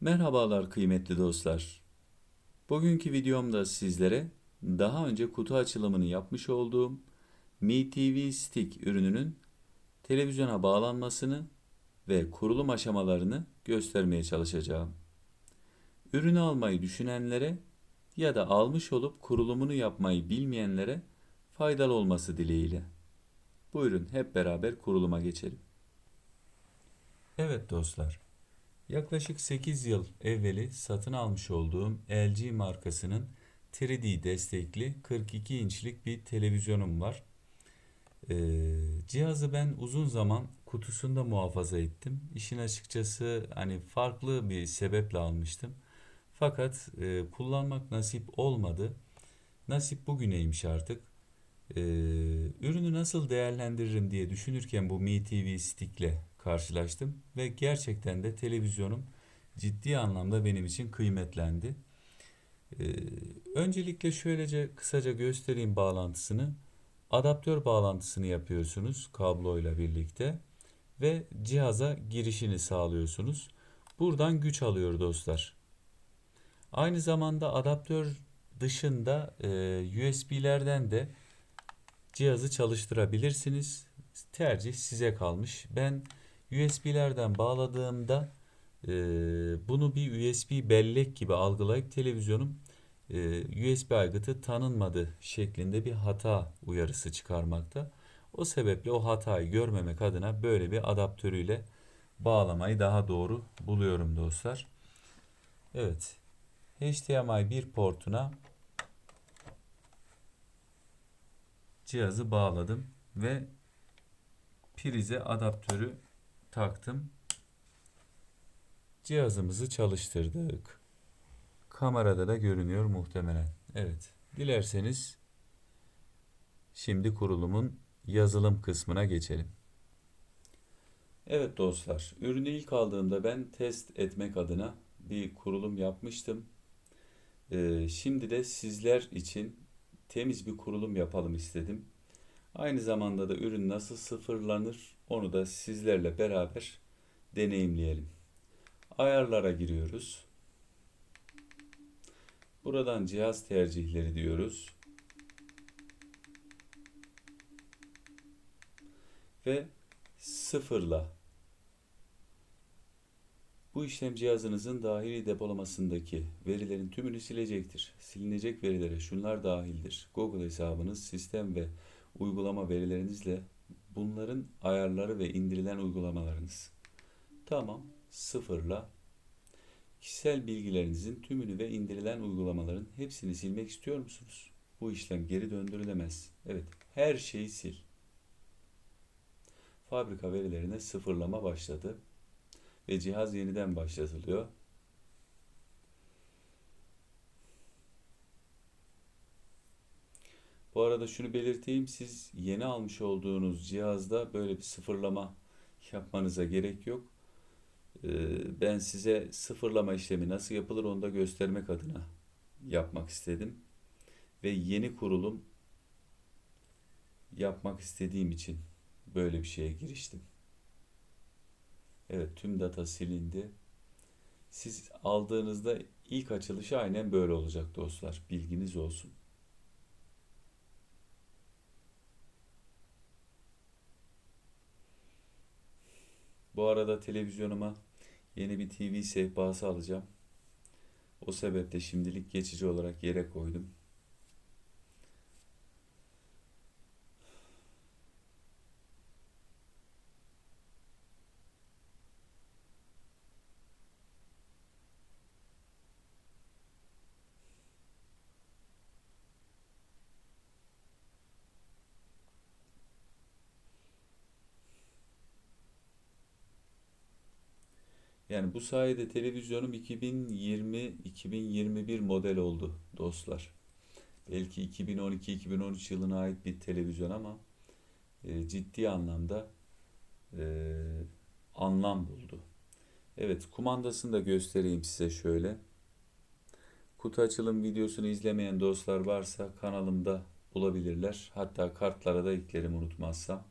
Merhabalar kıymetli dostlar. Bugünkü videomda sizlere daha önce kutu açılımını yapmış olduğum Mi TV Stick ürününün televizyona bağlanmasını ve kurulum aşamalarını göstermeye çalışacağım. Ürünü almayı düşünenlere ya da almış olup kurulumunu yapmayı bilmeyenlere faydalı olması dileğiyle. Buyurun hep beraber kuruluma geçelim. Evet dostlar. Yaklaşık 8 yıl evveli satın almış olduğum LG markasının 3D destekli 42 inçlik bir televizyonum var. Ee, cihazı ben uzun zaman kutusunda muhafaza ettim. İşin açıkçası hani farklı bir sebeple almıştım. Fakat e, kullanmak nasip olmadı. Nasip bugüneymiş artık. Ee, ürünü nasıl değerlendiririm diye düşünürken bu Mi TV Stick'le karşılaştım ve gerçekten de televizyonum ciddi anlamda benim için kıymetlendi. Ee, öncelikle şöylece kısaca göstereyim bağlantısını. Adaptör bağlantısını yapıyorsunuz kabloyla birlikte ve cihaza girişini sağlıyorsunuz. Buradan güç alıyor dostlar. Aynı zamanda adaptör dışında e, USB'lerden de cihazı çalıştırabilirsiniz. Tercih size kalmış. Ben USB'lerden bağladığımda e, bunu bir USB bellek gibi algılayıp televizyonum e, USB aygıtı tanınmadı şeklinde bir hata uyarısı çıkarmakta. O sebeple o hatayı görmemek adına böyle bir adaptörüyle bağlamayı daha doğru buluyorum dostlar. Evet. HDMI 1 portuna cihazı bağladım ve prize adaptörü taktım. Cihazımızı çalıştırdık. Kamerada da görünüyor muhtemelen. Evet. Dilerseniz şimdi kurulumun yazılım kısmına geçelim. Evet dostlar, ürünü ilk aldığımda ben test etmek adına bir kurulum yapmıştım. Ee, şimdi de sizler için temiz bir kurulum yapalım istedim. Aynı zamanda da ürün nasıl sıfırlanır onu da sizlerle beraber deneyimleyelim. Ayarlara giriyoruz. Buradan cihaz tercihleri diyoruz. Ve sıfırla. Bu işlem cihazınızın dahili depolamasındaki verilerin tümünü silecektir. Silinecek verilere şunlar dahildir. Google hesabınız, sistem ve uygulama verilerinizle bunların ayarları ve indirilen uygulamalarınız. Tamam, sıfırla. Kişisel bilgilerinizin tümünü ve indirilen uygulamaların hepsini silmek istiyor musunuz? Bu işlem geri döndürülemez. Evet, her şeyi sil. Fabrika verilerine sıfırlama başladı ve cihaz yeniden başlatılıyor. Bu arada şunu belirteyim, siz yeni almış olduğunuz cihazda böyle bir sıfırlama yapmanıza gerek yok. Ee, Ben size sıfırlama işlemi nasıl yapılır onu da göstermek adına yapmak istedim. Ve yeni kurulum yapmak istediğim için böyle bir şeye giriştim. Evet, tüm data silindi. Siz aldığınızda ilk açılışı aynen böyle olacak dostlar. Bilginiz olsun. Bu arada televizyonuma yeni bir TV sehpası alacağım. O sebeple şimdilik geçici olarak yere koydum. Yani bu sayede televizyonum 2020-2021 model oldu dostlar. Belki 2012-2013 yılına ait bir televizyon ama e, ciddi anlamda e, anlam buldu. Evet, kumandasını da göstereyim size şöyle. Kutu açılım videosunu izlemeyen dostlar varsa kanalımda bulabilirler. Hatta kartlara da eklerim unutmazsam.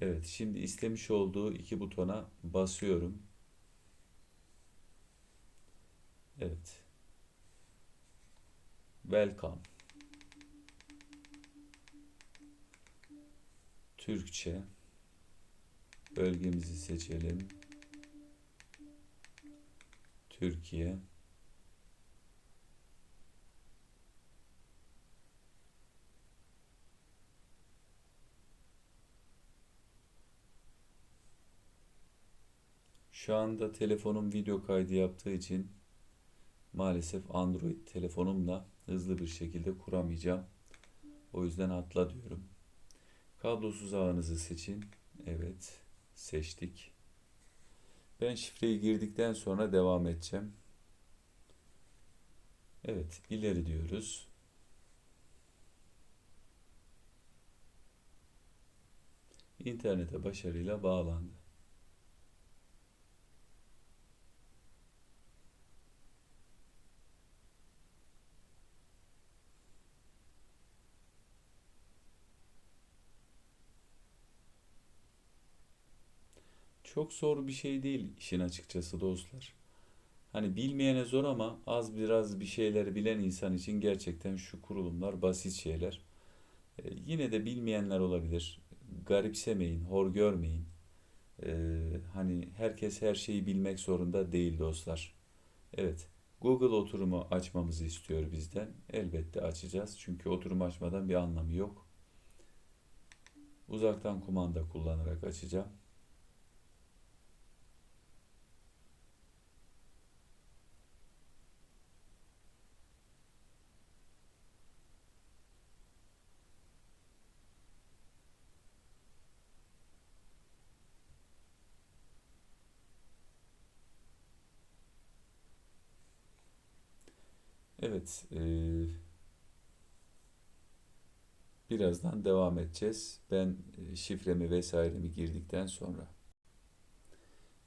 Evet, şimdi istemiş olduğu iki butona basıyorum. Evet. Welcome. Türkçe. Bölgemizi seçelim. Türkiye. Şu anda telefonum video kaydı yaptığı için maalesef Android telefonumla hızlı bir şekilde kuramayacağım. O yüzden atla diyorum. Kablosuz ağınızı seçin. Evet, seçtik. Ben şifreyi girdikten sonra devam edeceğim. Evet, ileri diyoruz. İnternete başarıyla bağlandı. Çok zor bir şey değil işin açıkçası dostlar. Hani bilmeyene zor ama az biraz bir şeyleri bilen insan için gerçekten şu kurulumlar basit şeyler. E, yine de bilmeyenler olabilir. Garipsemeyin, hor görmeyin. E, hani herkes her şeyi bilmek zorunda değil dostlar. Evet, Google oturumu açmamızı istiyor bizden. Elbette açacağız çünkü oturum açmadan bir anlamı yok. Uzaktan kumanda kullanarak açacağım. Evet, e, birazdan devam edeceğiz. Ben e, şifremi vesairemi girdikten sonra.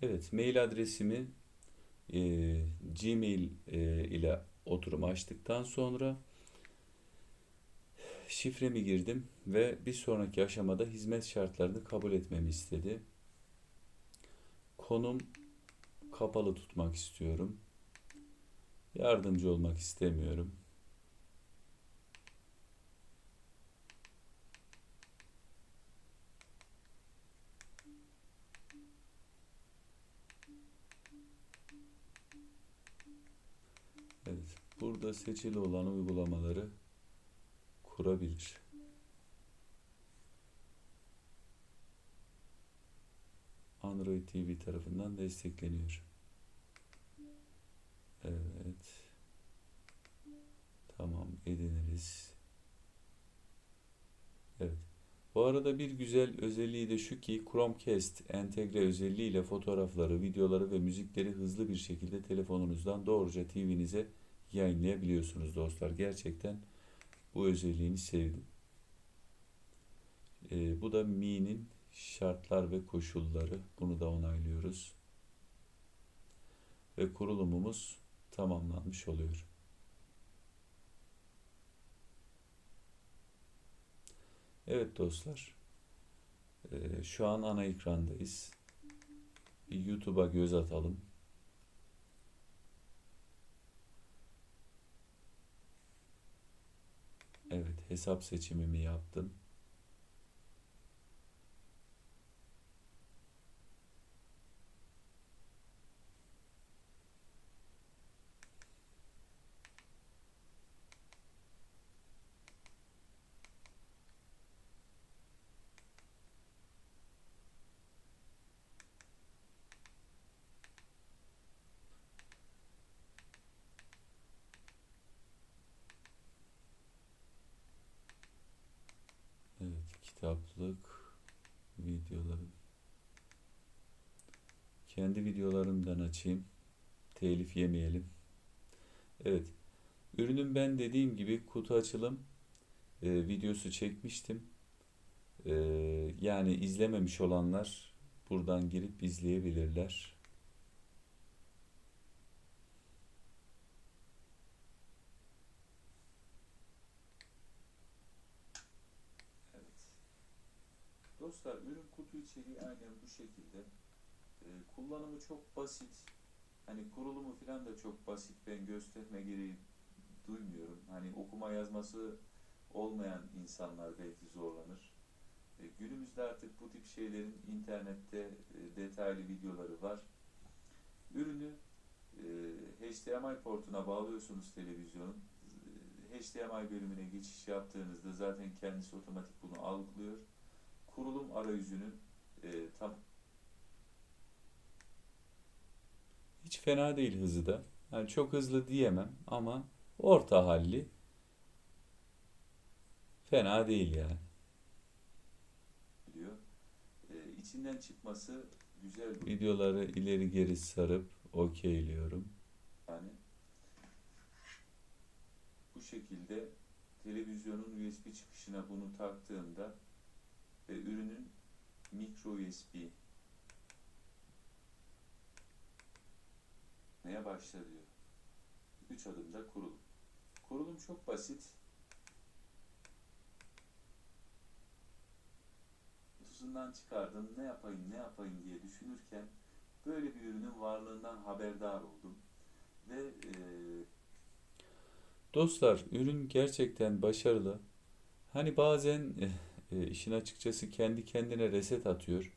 Evet, mail adresimi e, Gmail e, ile oturum açtıktan sonra şifremi girdim ve bir sonraki aşamada hizmet şartlarını kabul etmemi istedi. Konum kapalı tutmak istiyorum. Yardımcı olmak istemiyorum. Evet, burada seçili olan uygulamaları kurabilir. Android TV tarafından destekleniyor. Evet. Tamam ediniriz. Evet. Bu arada bir güzel özelliği de şu ki Chromecast entegre özelliğiyle fotoğrafları, videoları ve müzikleri hızlı bir şekilde telefonunuzdan doğruca TV'nize yayınlayabiliyorsunuz dostlar. Gerçekten bu özelliğini sevdim. Ee, bu da Mi'nin şartlar ve koşulları. Bunu da onaylıyoruz. Ve kurulumumuz tamamlanmış oluyor. Evet dostlar. Ee, şu an ana ekrandayız. Bir YouTube'a göz atalım. Evet, hesap seçimimi yaptım. Evet, kitaplık, videolarım. Kendi videolarımdan açayım. Telif yemeyelim. Evet. Ürünün ben dediğim gibi kutu açılım e, videosu çekmiştim. E, yani izlememiş olanlar buradan girip izleyebilirler. Evet. Dostlar ürün kutu içeriği aynen bu şekilde. Ee, kullanımı çok basit. Hani kurulumu falan da çok basit ben gösterme gereği duymuyorum. Hani okuma yazması olmayan insanlar belki zorlanır. E, günümüzde artık bu tip şeylerin internette e, detaylı videoları var. Ürünü e, HDMI portuna bağlıyorsunuz televizyonun. E, HDMI bölümüne geçiş yaptığınızda zaten kendisi otomatik bunu algılıyor. Kurulum arayüzünün e, tam hiç fena değil hızı da. Yani çok hızlı diyemem ama orta halli fena değil yani. Diyor. E, içinden çıkması güzel. Videoları ileri geri sarıp okeyliyorum. Yani bu şekilde televizyonun USB çıkışına bunu taktığımda ve ürünün micro USB neye başla diyor. 3 adımda kurulum. Kurulum çok basit. Kutusundan çıkardım, ne yapayım, ne yapayım diye düşünürken böyle bir ürünün varlığından haberdar oldum. Ve e, Dostlar, ürün gerçekten başarılı. Hani bazen e, işin açıkçası kendi kendine reset atıyor.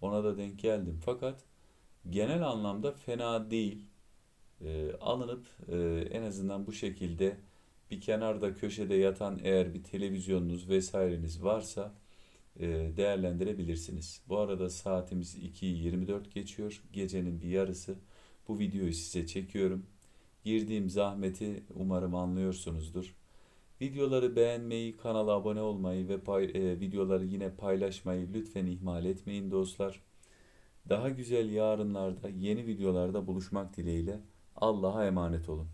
Ona da denk geldim. Fakat genel anlamda fena değil. E, alınıp e, en azından bu şekilde bir kenarda köşede yatan eğer bir televizyonunuz vesaireniz varsa e, değerlendirebilirsiniz. Bu arada saatimiz 2.24 geçiyor. Gecenin bir yarısı. Bu videoyu size çekiyorum. Girdiğim zahmeti umarım anlıyorsunuzdur. Videoları beğenmeyi, kanala abone olmayı ve pay, e, videoları yine paylaşmayı lütfen ihmal etmeyin dostlar. Daha güzel yarınlarda, yeni videolarda buluşmak dileğiyle Allah'a emanet olun.